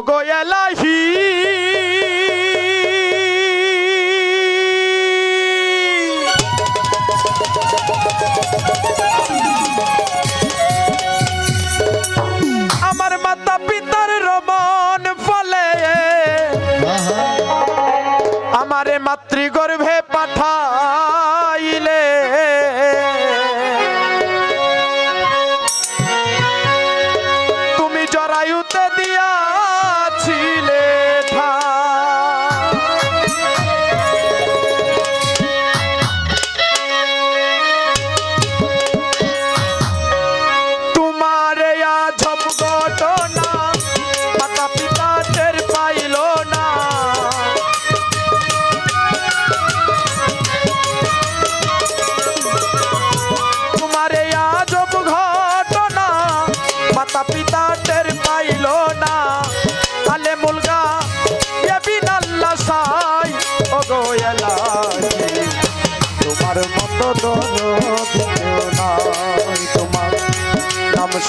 ওগো এলাহি আমার মাতা ফলে আমারে মাতৃগর্ভে পাঠাইলে। তুমি জরায়ুতে দিয়া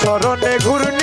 চরণে ঘূর্ণি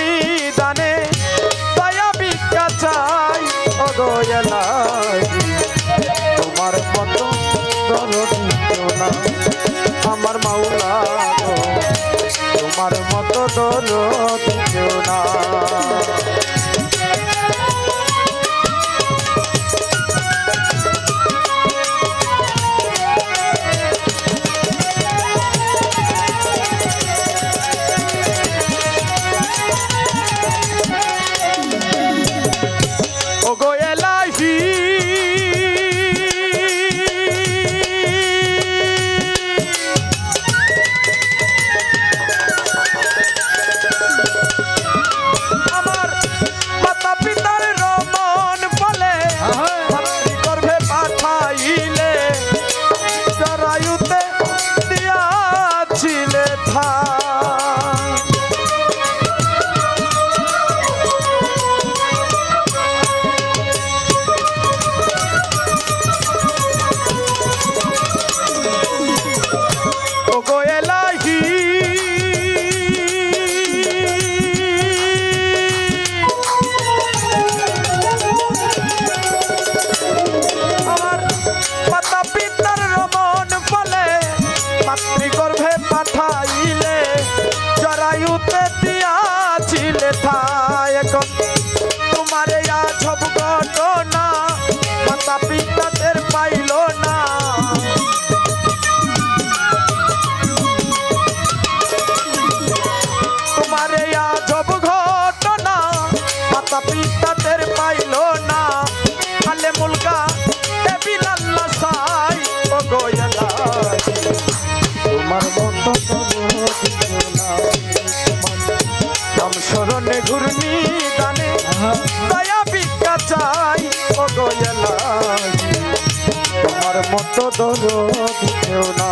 ঘূর্ণি গানে দয়া ভিক্ষা চাই ও গোয়েলা তোমার মতো দরদ কেউ না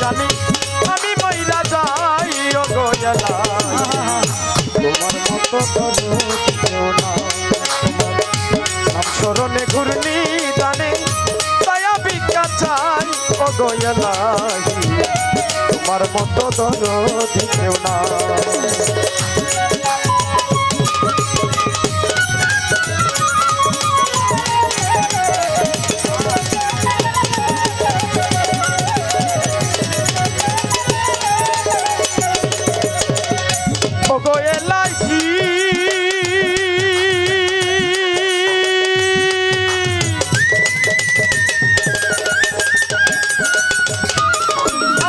জানি, আমি মহিলা যাই ও গোয়ালা তোমার মতো করো কেউ না স্মরণে ঘূর্ণি জানে দয়া ভিক্ষা চাই ও তোমার মতো ধরো কেউ না গয়লাহি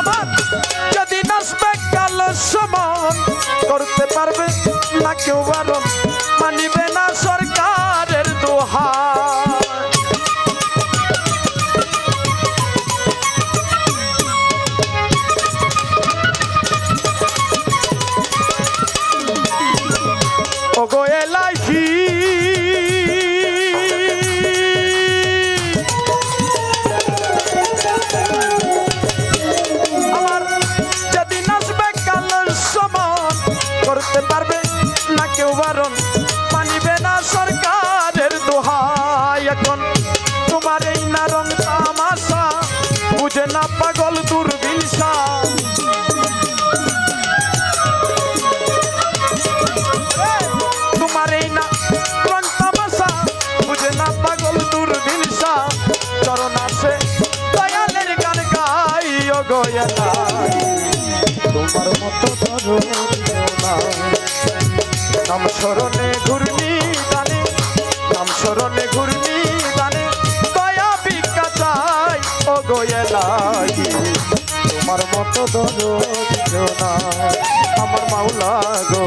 আমার যদি নাচবে কাল সমান করতে পারবে না কেউ বারণ না পাগল দূরবিনসা তোমার এই না রং তামাশা, বুঝে না পাগল দূরবিনসা চরণ আছে দয়ালের গান গাই, ও তোমার মতো ধরো নাম স্মরণে ঘূর্ণি ধরো না আমার মাওলা গো